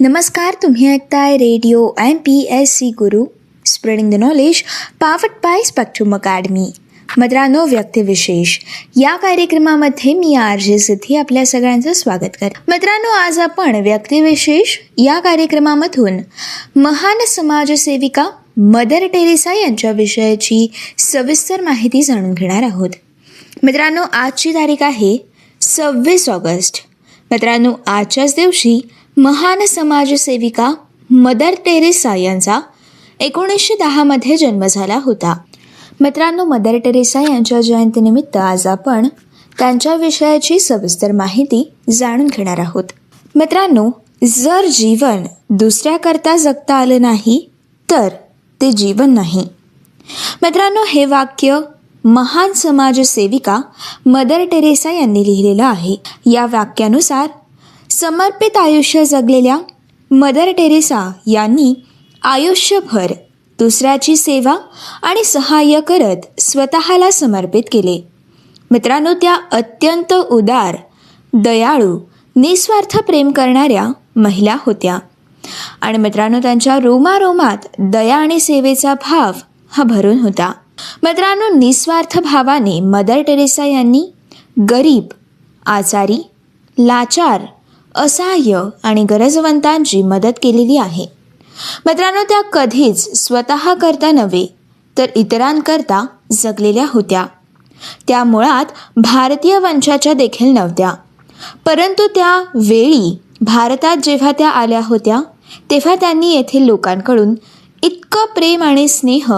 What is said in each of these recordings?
नमस्कार तुम्ही ऐकताय radio M P S C guru spreading the knowledge powered by Spectrum Academy. मित्रांनो व्यक्तिविशेष. या कार्यक्रमामध्ये मी आर जे सिद्धी आपल्या सगळ्यांचं स्वागत कर मित्रांनो आज आपण व्यक्तिविशेष या कार्यक्रमामधून महान समाजसेविका मदर टेरेसा यांच्या विषयाची सविस्तर माहिती जाणून घेणार आहोत. मित्रांनो आजची तारीख आहे सव्वीस ऑगस्ट. मित्रांनो आजच्याच दिवशी महान समाजसेविका मदर टेरेसा यांचा एकोणीसशे दहामध्ये जन्म झाला होता. मित्रांनो मदर टेरेसा यांच्या जयंतीनिमित्त आज आपण त्यांच्या विषयाची सविस्तर माहिती जाणून घेणार आहोत. मित्रांनो जर जीवन दुसऱ्याकरता जगता आलं नाही तर ते जीवन नाही. मित्रांनो हे वाक्य महान समाजसेविका मदर टेरेसा यांनी लिहिलेलं आहे. या वाक्यानुसार समर्पित आयुष्य जगलेल्या मदर टेरेसा यांनी आयुष्यभर दुसऱ्याची सेवा आणि सहाय्य करत स्वतःला समर्पित केले. मित्रांनो त्या अत्यंत उदार दयाळू निस्वार्थ प्रेम करणाऱ्या महिला होत्या. आणि मित्रांनो त्यांच्या रोमारोमात दया आणि सेवेचा भाव हा भरून होता. मित्रांनो निस्वार्थ भावाने मदर टेरेसा यांनी गरीब आजारी लाचार असहाय्य आणि गरजवंतांची मदत केलेली आहे. मित्रांनो त्या कधीच स्वतः करता नव्हे तर इतरांकरता जगलेल्या होत्या. त्या मुळात भारतीय वंशाच्या देखील नव्हत्या. परंतु त्या वेळी भारतात जेव्हा त्या आल्या होत्या तेव्हा त्यांनी येथील लोकांकडून इतकं प्रेम आणि स्नेह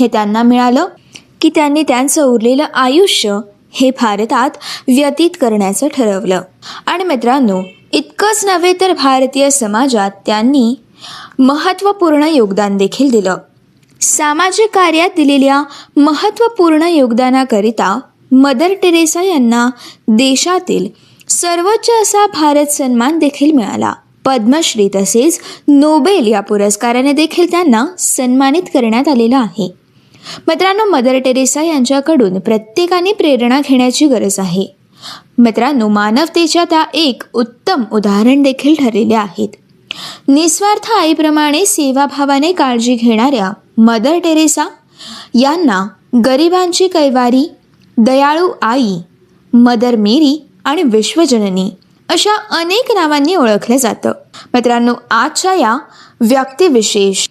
हे त्यांना मिळालं की त्यांनी त्यांचं उरलेलं आयुष्य हे भारतात व्यतीत करण्याचं ठरवलं. आणि मित्रांनो इतकंच नव्हे तर भारतीय समाजात त्यांनी महत्त्वपूर्ण योगदान देखील दिलं. सामाजिक कार्यात दिलेल्या महत्त्वपूर्ण योगदानाकरिता मदर टेरेसा यांना देशातील सर्वोच्च असा भारत सन्मान देखील मिळाला. पद्मश्री तसेच नोबेल या पुरस्काराने देखील त्यांना सन्मानित करण्यात आलेलं आहे. मित्रांनो मदर टेरेसा यांच्याकडून प्रत्येकाने प्रेरणा घेण्याची गरज आहे. मित्रांनो मानवतेच्या त्या एक उत्तम उदाहरण देखील ठरलेल्या आहेत. निस्वार्थ आईप्रमाणे सेवाभावाने काळजी घेणाऱ्या मदर टेरेसा यांना गरिबांची कैवारी दयाळू आई मदर मेरी आणि विश्वजननी अशा अनेक नावांनी ओळखलं जातं. मित्रांनो आजच्या या व्यक्तिविशेष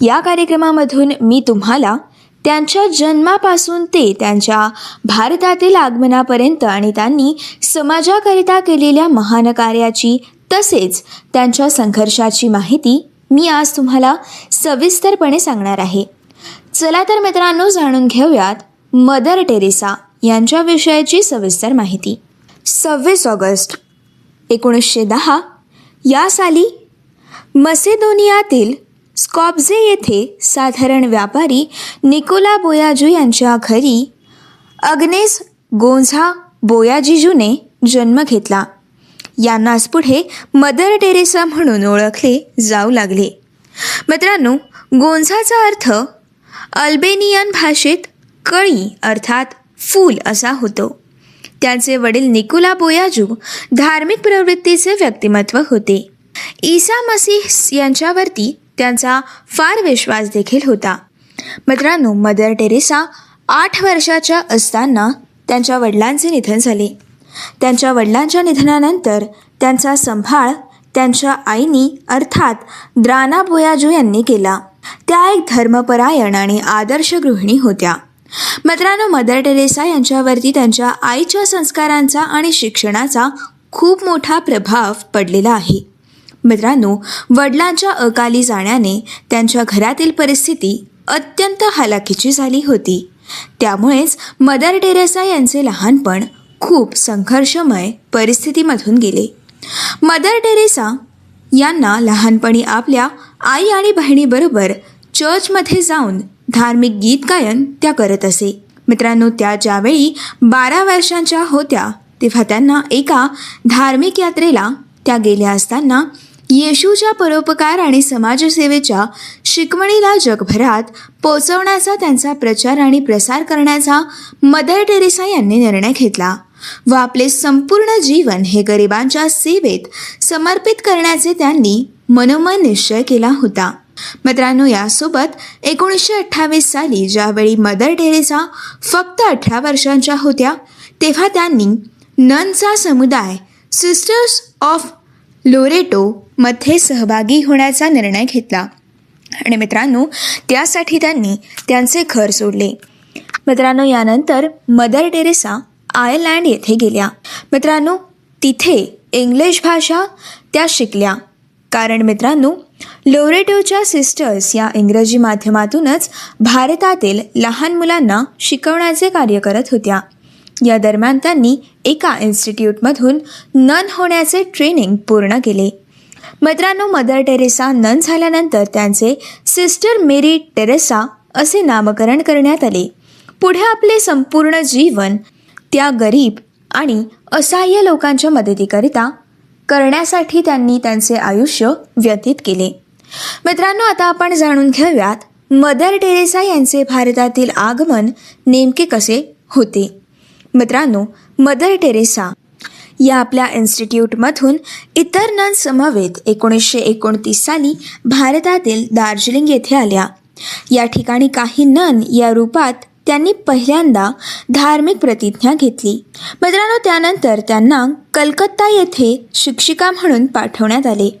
या कार्यक्रमामधून मी तुम्हाला त्यांच्या जन्मापासून ते त्यांच्या भारतातील आगमनापर्यंत आणि त्यांनी समाजाकरिता केलेल्या महान कार्याची तसेच त्यांच्या संघर्षाची माहिती मी आज तुम्हाला सविस्तरपणे सांगणार आहे. चला तर मित्रांनो जाणून घेऊयात मदर टेरेसा यांच्याविषयीची सविस्तर माहिती. सव्वीस ऑगस्ट एकोणीसशे दहा या साली मसेदोनियातील स्कॉब्झे येथे साधारण व्यापारी निकोला बोयाजू यांच्या घरी अग्नेस गोंझा बोयाजिजूने जन्म घेतला. यांनाच पुढे मदर टेरेसा म्हणून ओळखले जाऊ लागले. मित्रांनो गोंझाचा अर्थ अल्बेनियन भाषेत कळी अर्थात फूल असा होतो. त्यांचे वडील निकोला बोयाजू धार्मिक प्रवृत्तीचे व्यक्तिमत्व होते. ईसा मसीह यांच्यावरती त्यांचा फार विश्वास देखील होता. मित्रांनो मदर टेरेसा आठ वर्षाच्या असताना त्यांच्या वडिलांचे निधन झाले. त्यांच्या वडिलांच्या निधनानंतर त्यांचा संभाळ त्यांच्या आईनी अर्थात द्राना बोयाजू यांनी केला. त्या एक धर्मपरायण आणि आदर्श गृहिणी होत्या. मित्रांनो मदर टेरेसा यांच्यावरती त्यांच्या आईच्या संस्कारांचा आणि शिक्षणाचा खूप मोठा प्रभाव पडलेला आहे. मित्रांनो वडिलांच्या अकाली जाण्याने त्यांच्या घरातील परिस्थिती अत्यंत हलाखीची झाली होती. त्यामुळेच मदर टेरेसा यांचे लहानपण खूप संघर्षमय परिस्थितीमधून गेले. मदर टेरेसा यांना लहानपणी आपल्या आई आणि बहिणीबरोबर चर्चमध्ये जाऊन धार्मिक गीत गायन त्या करत असे. मित्रांनो त्या ज्यावेळी बारा वर्षांच्या होत्या तेव्हा त्यांना एका धार्मिक यात्रेला त्या गेल्या असताना येशूच्या परोपकार आणि समाजसेवेच्या शिकवणीला जगभरात पोचवण्याचा त्यांचा प्रचार आणि प्रसार करण्याचा मदर टेरेसा यांनी निर्णय घेतला. व आपले संपूर्ण जीवन हे गरिबांच्या सेवेत समर्पित करण्याचे त्यांनी मनोमन निश्चय केला होता. मित्रांनो यासोबत एकोणीसशे अठ्ठावीस साली ज्यावेळी मदर टेरेसा फक्त अठरा वर्षांच्या होत्या तेव्हा त्यांनी ननचा समुदाय सिस्टर्स ऑफ लोरेटो मध्ये सहभागी होण्याचा निर्णय घेतला. आणि मित्रांनो त्यासाठी त्यांनी त्यांचे घर सोडले. मित्रांनो यानंतर मदर टेरेसा आयर्लँड येथे गेल्या. मित्रांनो तिथे इंग्लिश भाषा त्या शिकल्या. कारण मित्रांनो लोरेटोच्या सिस्टर्स या इंग्रजी माध्यमातूनच भारतातील लहान मुलांना शिकवण्याचे कार्य करत होत्या. या दरम्यान त्यांनी एका इन्स्टिट्यूटमधून नन होण्याचे ट्रेनिंग पूर्ण केले. मित्रांनो मदर टेरेसा नन झाल्यानंतर त्यांचे सिस्टर मेरी टेरेसा असे नामकरण करण्यात आले. पुढे आपले संपूर्ण जीवन त्या गरीब आणि असहाय्य लोकांच्या मदतीकरिता करण्यासाठी त्यांनी त्यांचे आयुष्य व्यतीत केले. मित्रांनो आता आपण जाणून घेऊयात मदर टेरेसा यांचे भारतातील आगमन नेमके कसे होते? मित्रांनो मदर टेरेसा या आपल्या इन्स्टिट्यूटमधून इतर ननसमवेत एकोणीसशे एकोणतीस साली भारतातील दार्जिलिंग येथे आल्या. या ठिकाणी काही नन या रूपात त्यांनी पहिल्यांदा धार्मिक प्रतिज्ञा घेतली. मित्रांनो त्यानंतर त्यांना कलकत्ता येथे शिक्षिका म्हणून पाठवण्यात आले.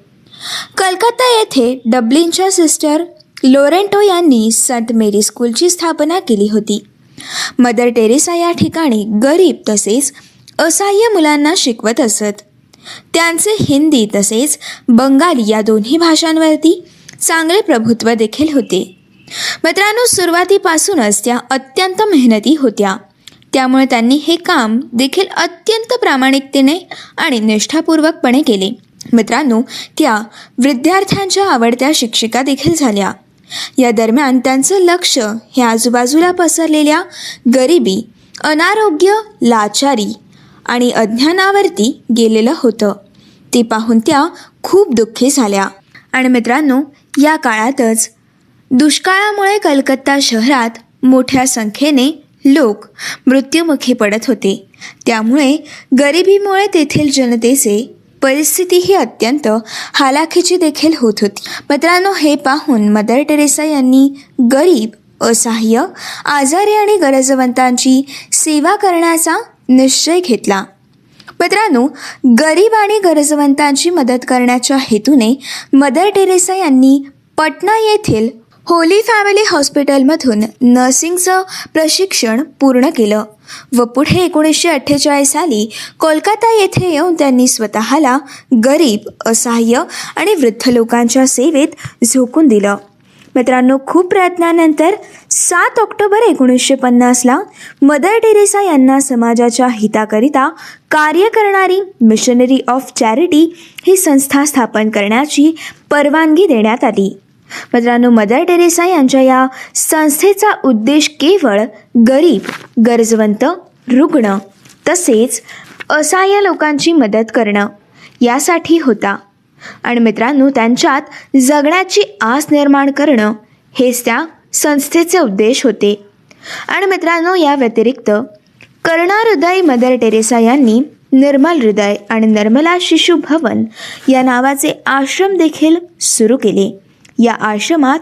कलकत्ता येथे डब्लिनच्या सिस्टर लोरेंटो यांनी संत मेरी स्कूलची स्थापना केली होती. मदर टेरेसा या ठिकाणी गरीब तसेच असहाय्य मुलांना शिकवत असत. त्यांचे हिंदी तसेच बंगाली या दोन्ही भाषांवरती चांगले प्रभुत्व देखील होते. मित्रांनो सुरुवातीपासूनच त्या अत्यंत मेहनती होत्या. त्यामुळे त्यांनी हे काम देखील अत्यंत प्रामाणिकतेने आणि निष्ठापूर्वकपणे केले. मित्रांनो त्या विद्यार्थ्यांच्या आवडत्या शिक्षिका देखील झाल्या. या दरम्यान त्यांचं लक्ष हे आजूबाजूला पसरलेल्या गरिबी अनारोग्य लाचारी आणि अज्ञानावरती गेलेलं होतं. ते पाहून त्या खूप दुःखी झाल्या. आणि मित्रांनो या काळातच दुष्काळामुळे कलकत्ता शहरात मोठ्या संख्येने लोक मृत्युमुखी पडत होते. त्यामुळे गरिबीमुळे तेथील जनतेचे परिस्थिती ही अत्यंत हालाखीची देखील होत होती. मित्रांनो हे पाहून मदर टेरेसा यांनी गरीब असहाय्य आजारी आणि गरजवंतांची सेवा करण्याचा निश्चय घेतला. मित्रांनो गरीब आणि गरजवंतांची मदत करण्याच्या हेतूने मदर टेरेसा यांनी पटना येथील होली फॅमिली हॉस्पिटलमधून नर्सिंगचं प्रशिक्षण पूर्ण केलं. व पुढे एकोणीसशे अठ्ठेचाळीस साली कोलकाता येथे येऊन त्यांनी स्वतःला गरीब असहाय्य आणि वृद्ध लोकांच्या सेवेत झोकून दिलं. मित्रांनो खूप प्रयत्नानंतर सात ऑक्टोबर एकोणीसशे पन्नासला मदर टेरेसा यांना समाजाच्या हिताकरिता कार्य करणारी मिशनरी ऑफ चॅरिटी ही संस्था स्थापन करण्याची परवानगी देण्यात आली. मित्रांनो मदर टेरेसा यांच्या या संस्थेचा उद्देश केवळ गरीब गरजवंत रुग्ण तसेच असहाय्य लोकांची मदत करणं यासाठी होता. आणि मित्रांनो त्यांच्यात जगण्याची आस निर्माण करणं हेच त्या संस्थेचे उद्देश होते. आणि मित्रांनो या व्यतिरिक्त करुणा मदर टेरेसा यांनी निर्मल हृदय आणि निर्मला शिशु भवन या नावाचे आश्रम देखील सुरू केले. या आश्रमात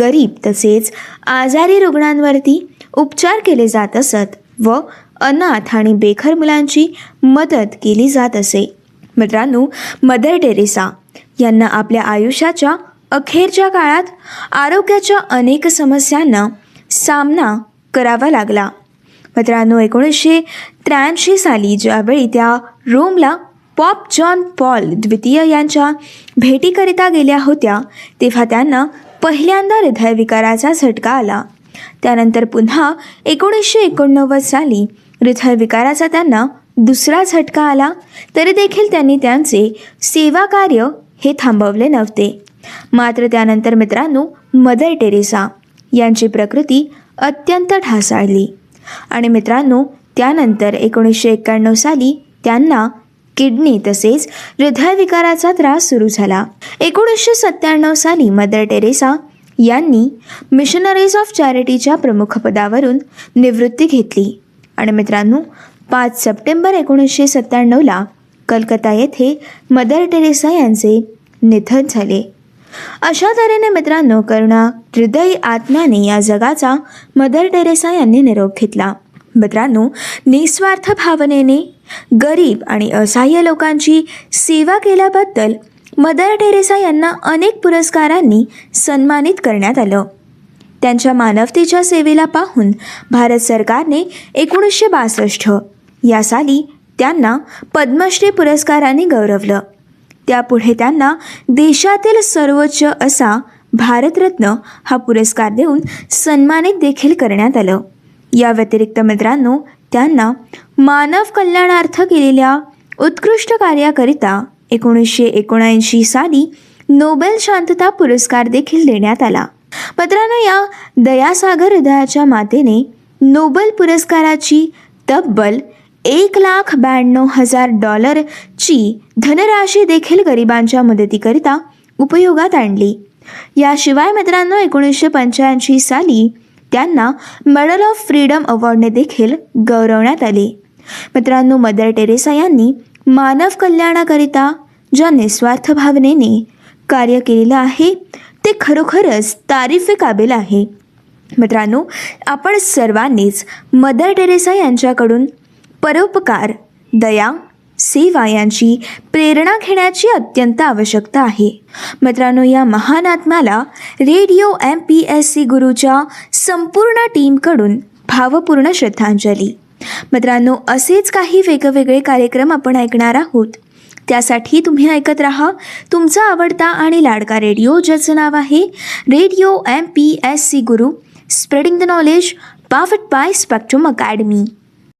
गरीब तसेच आजारी रुग्णांवरती उपचार केले जात असत व अनाथ आणि बेघर मुलांची मदत केली जात असे. मित्रांनो मदर टेरेसा यांना आपल्या आयुष्याच्या अखेरच्या काळात आरोग्याच्या अनेक समस्यांना सामना करावा लागला. मित्रांनो एकोणीसशे त्र्याऐंशी साली ज्यावेळी त्या रोमला पॉप जॉन पॉल द्वितीय यांच्या भेटीकरिता गेल्या होत्या तेव्हा त्यांना पहिल्यांदा हृदयविकाराचा झटका आला. त्यानंतर पुन्हा एकोणीसशे एकोणनव्वद साली हृदयविकाराचा त्यांना दुसरा झटका आला तरी देखील त्यांनी त्यांचे सेवा कार्य हे थांबवले नव्हते. मात्र त्यानंतर मित्रांनो मदर टेरेसा यांची प्रकृती अत्यंत ढासाळली. आणि मित्रांनो त्यानंतर एकोणीसशे एक्क्याण्णव साली त्यांना किडनी तसेच हृदयविकाराचा त्रास सुरू झाला. एकोणीसशे सत्त्याण्णव साली मदर टेरेसा यांनी मिशनरीज ऑफ चॅरिटीच्या प्रमुखपदावरून निवृत्ती घेतली. आणि मित्रांनो पाच सप्टेंबर एकोणीसशे सत्त्याण्णवला कलकत्ता येथे मदर टेरेसा यांचे निधन झाले. अशा तऱ्हेने मित्रांनो करुणा हृदय आत्म्याने या जगाचा मदर टेरेसा यांनी निरोप घेतला. मित्रांनो निस्वार्थ भावनेने गरीब आणि असहाय्य लोकांची सेवा केल्याबद्दल मदर टेरेसा यांना अनेक पुरस्कारांनी सन्मानित करण्यात आलं. त्यांच्या मानवतेच्या सेवेला पाहून भारत सरकारने एकोणीसशे बासष्ट या साली त्यांना पद्मश्री पुरस्काराने गौरवलं. त्यापुढे त्यांना देशातील सर्वोच्च असा भारतरत्न हा पुरस्कार देऊन सन्मानित देखील करण्यात आलं. या व्यतिरिक्त मित्रांनो त्यांना मानव कल्याणार्थ केलेल्या उत्कृष्ट कार्याकरिता एकोणीसशे एकोणऐंशी साली नोबेल शांतता पुरस्कार देखील देण्यात आला. मित्रांनो या दयासागर हृदयाच्या मातेने नोबेल पुरस्काराची तब्बल एक लाख ब्याण्णव हजार डॉलरची धनराशी देखील गरिबांच्या मदतीकरिता उपयोगात आणली. याशिवाय मित्रांनो एकोणीसशे पंच्याऐंशी साली त्यांना मेडल ऑफ फ्रीडम अवॉर्डने देखील गौरवण्यात आले. मित्रांनो मदर टेरेसा यांनी मानव कल्याणाकरिता ज्या निस्वार्थ भावनेने कार्य केलेलं आहे ते खरोखरच तारीफे काबिल आहे. मित्रांनो आपण सर्वांनीच मदर टेरेसा यांच्याकडून परोपकार दया सेवा यांची प्रेरणा घेण्याची अत्यंत आवश्यकता आहे. मित्रांनो या महान आत्म्याला radio M P S C गुरूच्या संपूर्ण टीमकडून भावपूर्ण श्रद्धांजली. मित्रांनो असेच काही वेगवेगळे कार्यक्रम आपण ऐकणार आहोत. त्यासाठी तुम्ही ऐकत राहा तुमचा आवडता आणि लाडका रेडिओ ज्याचं नाव आहे radio M P S C Guru spreading the knowledge powered by spectrum academy.